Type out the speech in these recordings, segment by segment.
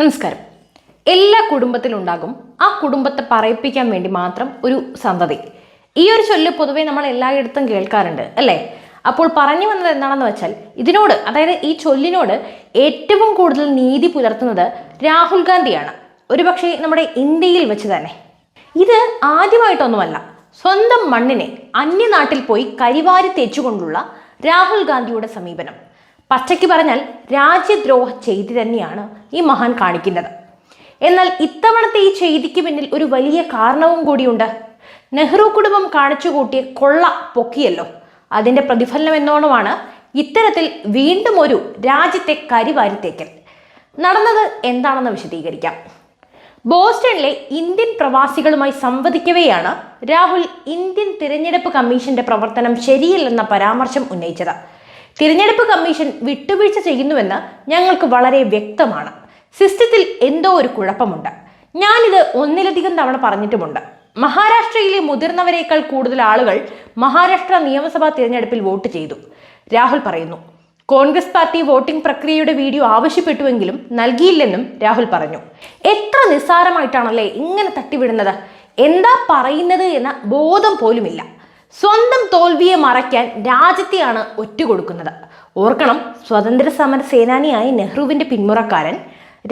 നമസ്കാരം. എല്ലാ കുടുംബത്തിലുണ്ടാകും ആ കുടുംബത്തെ പറയിപ്പിക്കാൻ വേണ്ടി മാത്രം ഒരു സന്തതി. ഈ ഒരു ചൊല്ല് പൊതുവെ നമ്മൾ എല്ലായിടത്തും കേൾക്കാറുണ്ട് അല്ലേ? അപ്പോൾ പറഞ്ഞു വന്നത് എന്താണെന്ന് വെച്ചാൽ ഇതിനോട് അതായത് ഈ ചൊല്ലിനോട് ഏറ്റവും കൂടുതൽ നീതി പുലർത്തുന്നത് രാഹുൽ ഗാന്ധിയാണ്. ഒരുപക്ഷെ നമ്മുടെ ഇന്ത്യയിൽ വെച്ച് തന്നെ. ഇത് ആദ്യമായിട്ടൊന്നുമല്ല സ്വന്തം മണ്ണിനെ അന്യനാട്ടിൽ പോയി കരിവാരി തേച്ചുകൊണ്ടുള്ള രാഹുൽ ഗാന്ധിയുടെ സമീപനം. പച്ചയ്ക്ക് പറഞ്ഞാൽ രാജ്യദ്രോഹ ചെയ്തി തന്നെയാണ് ഈ മഹാൻ കാണിക്കുന്നത്. എന്നാൽ ഇത്തവണത്തെ ഈ ചെയ്തിക്ക് പിന്നിൽ ഒരു വലിയ കാരണവും കൂടിയുണ്ട്. നെഹ്റു കുടുംബം കാണിച്ചു കൂട്ടിയ കൊള്ള പൊക്കിയല്ലോ. അതിന്റെ പ്രതിഫലനം എന്നോണമാണ് ഇത്തരത്തിൽ വീണ്ടും ഒരു രാജ്യത്തെ കരിവാരിത്തേക്കൽ. നടന്നത് എന്താണെന്ന് വിശദീകരിക്കാം. ബോസ്റ്റണിലെ ഇന്ത്യൻ പ്രവാസികളുമായി സംവദിക്കവെയാണ് രാഹുൽ ഇന്ത്യൻ തിരഞ്ഞെടുപ്പ് കമ്മീഷന്റെ പ്രവർത്തനം ശരിയല്ലെന്ന പരാമർശം ഉന്നയിച്ചത്. തിരഞ്ഞെടുപ്പ് കമ്മീഷൻ വിട്ടുവീഴ്ച ചെയ്യുന്നുവെന്ന് ഞങ്ങൾക്ക് വളരെ വ്യക്തമാണ്. സിസ്റ്റത്തിൽ എന്തോ ഒരു കുഴപ്പമുണ്ട്. ഞാനിത് ഒന്നിലധികം തവണ പറഞ്ഞിട്ടുമുണ്ട്. മഹാരാഷ്ട്രയിലെ മുതിർന്നവരെക്കാൾ കൂടുതൽ ആളുകൾ മഹാരാഷ്ട്ര നിയമസഭാ തിരഞ്ഞെടുപ്പിൽ വോട്ട് ചെയ്തു. രാഹുൽ പറയുന്നു കോൺഗ്രസ് പാർട്ടി വോട്ടിംഗ് പ്രക്രിയയുടെ വീഡിയോ ആവശ്യപ്പെട്ടുവെങ്കിലും നൽകിയില്ലെന്നും രാഹുൽ പറഞ്ഞു. എത്ര നിസ്സാരമായിട്ടാണല്ലേ ഇങ്ങനെ തട്ടിവിടുന്നത്? എന്താ പറയുന്നത് എന്ന ബോധം പോലുമില്ല. സ്വന്തം തോൽവിയെ മറയ്ക്കാൻ രാജ്യത്തെയാണ് ഒറ്റ കൊടുക്കുന്നത് ഓർക്കണം സ്വതന്ത്ര സമര സേനാനിയായ നെഹ്റുവിന്റെ പിന്മുറക്കാരൻ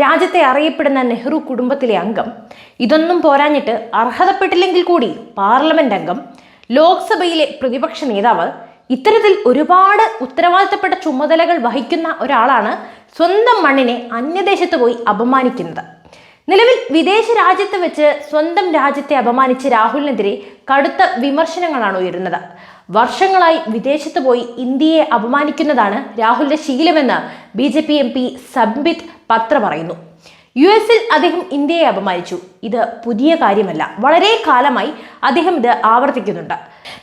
രാജ്യത്തെ അറിയപ്പെടുന്ന നെഹ്റു കുടുംബത്തിലെ അംഗം. ഇതൊന്നും പോരാഞ്ഞിട്ട് അർഹതപ്പെട്ടില്ലെങ്കിൽ കൂടി പാർലമെന്റ് അംഗം ലോക്സഭയിലെ പ്രതിപക്ഷ നേതാവ് ഇത്തരത്തിൽ ഒരുപാട് ഉത്തരവാദിത്തപ്പെട്ട ചുമതലകൾ വഹിക്കുന്ന ഒരാളാണ് സ്വന്തം മണ്ണിനെ അന്യദേശത്ത് പോയി അപമാനിക്കുന്നത്. നിലവിൽ വിദേശ രാജ്യത്ത് വെച്ച് സ്വന്തം രാജ്യത്തെ അപമാനിച്ച രാഹുലിനെതിരെ കടുത്ത വിമർശനങ്ങളാണ് ഉയരുന്നത്. വർഷങ്ങളായി വിദേശത്ത് പോയി ഇന്ത്യയെ അപമാനിക്കുന്നതാണ് രാഹുലിന്റെ ശീലമെന്ന് B J P M P Sambit Patra പറയുന്നു. യു എസിൽ അദ്ദേഹം ഇന്ത്യയെ അപമാനിച്ചു. ഇത് പുതിയ കാര്യമല്ല. വളരെ കാലമായി അദ്ദേഹം ഇത് ആവർത്തിക്കുന്നുണ്ട്.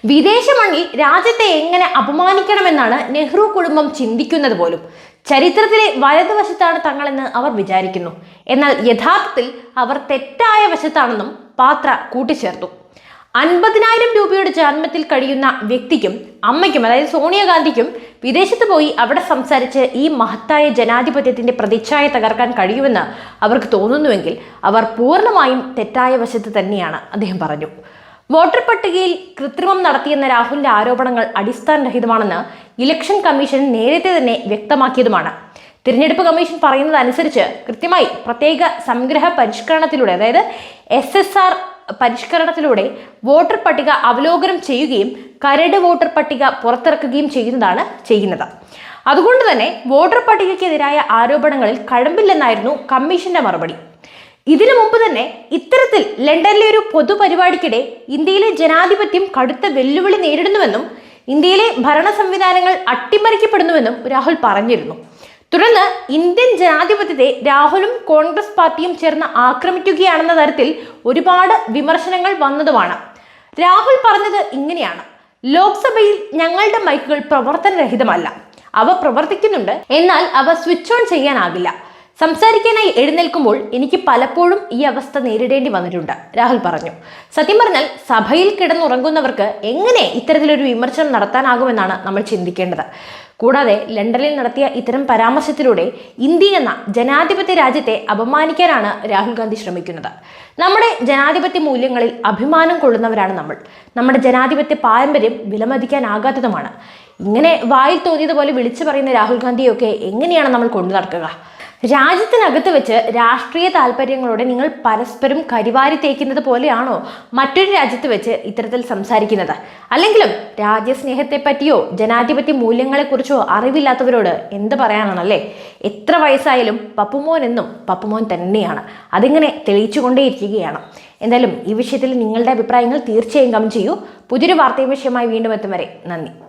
വിദേശ മണ്ണിൽ രാജ്യത്തെ എങ്ങനെ അപമാനിക്കണമെന്നാണ് നെഹ്റു കുടുംബം ചിന്തിക്കുന്നത് പോലും. ചരിത്രത്തിലെ വലതുവശത്താണ് തങ്ങളെന്ന് അവർ വിചാരിക്കുന്നു. എന്നാൽ യഥാർത്ഥത്തിൽ അവർ തെറ്റായ വശത്താണെന്നും പാത്ര കൂട്ടിച്ചേർത്തു. അൻപതിനായിരം രൂപയുടെ ജന്മത്തിൽ കഴിയുന്ന വ്യക്തിക്കും അമ്മയ്ക്കും അതായത് സോണിയാഗാന്ധിക്കും വിദേശത്ത് പോയി അവിടെ സംസാരിച്ച് ഈ മഹത്തായ ജനാധിപത്യത്തിന്റെ പ്രതിച്ഛായ തകർക്കാൻ കഴിയുമെന്ന് അവർക്ക് തോന്നുന്നുവെങ്കിൽ അവർ പൂർണമായും തെറ്റായ വശത്ത് തന്നെയാണ് അദ്ദേഹം പറഞ്ഞു. വോട്ടർ പട്ടികയിൽ കൃത്രിമം നടത്തിയെന്ന രാഹുലിന്റെ ആരോപണങ്ങൾ അടിസ്ഥാനരഹിതമാണെന്ന് ഇലക്ഷൻ കമ്മീഷൻ നേരത്തെ തന്നെ വ്യക്തമാക്കിയതുമാണ്. തിരഞ്ഞെടുപ്പ് കമ്മീഷൻ പറയുന്നതനുസരിച്ച് കൃത്യമായി പ്രത്യേക സംഗ്രഹ പരിഷ്കരണത്തിലൂടെ അതായത് എസ് എസ് ആർ പരിഷ്കരണത്തിലൂടെ വോട്ടർ പട്ടിക അവലോകനം ചെയ്യുകയും കരട് വോട്ടർ പട്ടിക പുറത്തിറക്കുകയും ചെയ്യുന്നതാണ് ചെയ്യുന്നത്. അതുകൊണ്ട് തന്നെ വോട്ടർ പട്ടികയ്ക്കെതിരായ ആരോപണങ്ങളിൽ കഴമ്പില്ലെന്നായിരുന്നു കമ്മീഷന്റെ മറുപടി. ഇതിനു മുമ്പ് തന്നെ ഇത്തരത്തിൽ ലണ്ടനിലെ ഒരു പൊതുപരിപാടിക്കിടെ ഇന്ത്യയിലെ ജനാധിപത്യം കടുത്ത വെല്ലുവിളി നേരിടുന്നുവെന്നും ഇന്ത്യയിലെ ഭരണ സംവിധാനങ്ങൾ അട്ടിമറിക്കപ്പെടുന്നുവെന്നും രാഹുൽ പറഞ്ഞിരുന്നു. തുടർന്ന് ഇന്ത്യൻ ജനാധിപത്യത്തെ രാഹുലും കോൺഗ്രസ് പാർട്ടിയും ചേർന്ന് ആക്രമിക്കുകയാണെന്ന തരത്തിൽ ഒരുപാട് വിമർശനങ്ങൾ വന്നതുമാണ്. രാഹുൽ പറഞ്ഞത് ഇങ്ങനെയാണ്. ലോക്സഭയിൽ ഞങ്ങളുടെ മൈക്കുകൾ പ്രവർത്തനരഹിതമല്ല. അവ പ്രവർത്തിക്കുന്നുണ്ട്. എന്നാൽ അവ സ്വിച്ച് ഓൺ ചെയ്യാനാകില്ല. സംസാരിക്കാനായി എഴുന്നേൽക്കുമ്പോൾ എനിക്ക് പലപ്പോഴും ഈ അവസ്ഥ നേരിടേണ്ടി വന്നിട്ടുണ്ട്. രാഹുൽ പറഞ്ഞു. സത്യം പറഞ്ഞാൽ സഭയിൽ കിടന്നുറങ്ങുന്നവർക്ക് എങ്ങനെ ഇത്തരത്തിലൊരു വിമർശനം നടത്താനാകുമെന്നാണ് നമ്മൾ ചിന്തിക്കേണ്ടത്. കൂടാതെ ലണ്ടനിൽ നടത്തിയ ഇത്തരം പരാമർശത്തിലൂടെ ഇന്ത്യ എന്ന ജനാധിപത്യ രാജ്യത്തെ അപമാനിക്കാനാണ് രാഹുൽ ഗാന്ധി ശ്രമിക്കുന്നത്. നമ്മുടെ ജനാധിപത്യ മൂല്യങ്ങളിൽ അഭിമാനം കൊള്ളുന്നവരാണ് നമ്മൾ. നമ്മുടെ ജനാധിപത്യ പാരമ്പര്യം വിലമതിക്കാനാകാത്തതുമാണ്. ഇങ്ങനെ വായിൽ തോന്നിയതുപോലെ വിളിച്ചു പറയുന്ന രാഹുൽ ഗാന്ധിയൊക്കെ എങ്ങനെയാണ് നമ്മൾ കൊണ്ടു നടക്കുക? രാജ്യത്തിനകത്ത് വെച്ച് രാഷ്ട്രീയ താല്പര്യങ്ങളോടെ നിങ്ങൾ പരസ്പരം കരിവാരി തേക്കുന്നത് പോലെയാണോ മറ്റൊരു രാജ്യത്ത് വെച്ച് ഇത്തരത്തിൽ സംസാരിക്കുന്നത്? അല്ലെങ്കിലും രാജ്യസ്നേഹത്തെ പറ്റിയോ ജനാധിപത്യ മൂല്യങ്ങളെക്കുറിച്ചോ അറിവില്ലാത്തവരോട് എന്ത് പറയാനാണല്ലേ? എത്ര വയസ്സായാലും പപ്പുമോൻ എന്നും പപ്പുമോൻ തന്നെയാണ്. അതിങ്ങനെ തെളിയിച്ചുകൊണ്ടേയിരിക്കുകയാണ്. എന്തായാലും ഈ വിഷയത്തിൽ നിങ്ങളുടെ അഭിപ്രായങ്ങൾ തീർച്ചയായും കമന്റ് ചെയ്യൂ. പുതിയൊരു വാർത്തയും വിഷയമായി വീണ്ടും എത്തും വരെ. നന്ദി.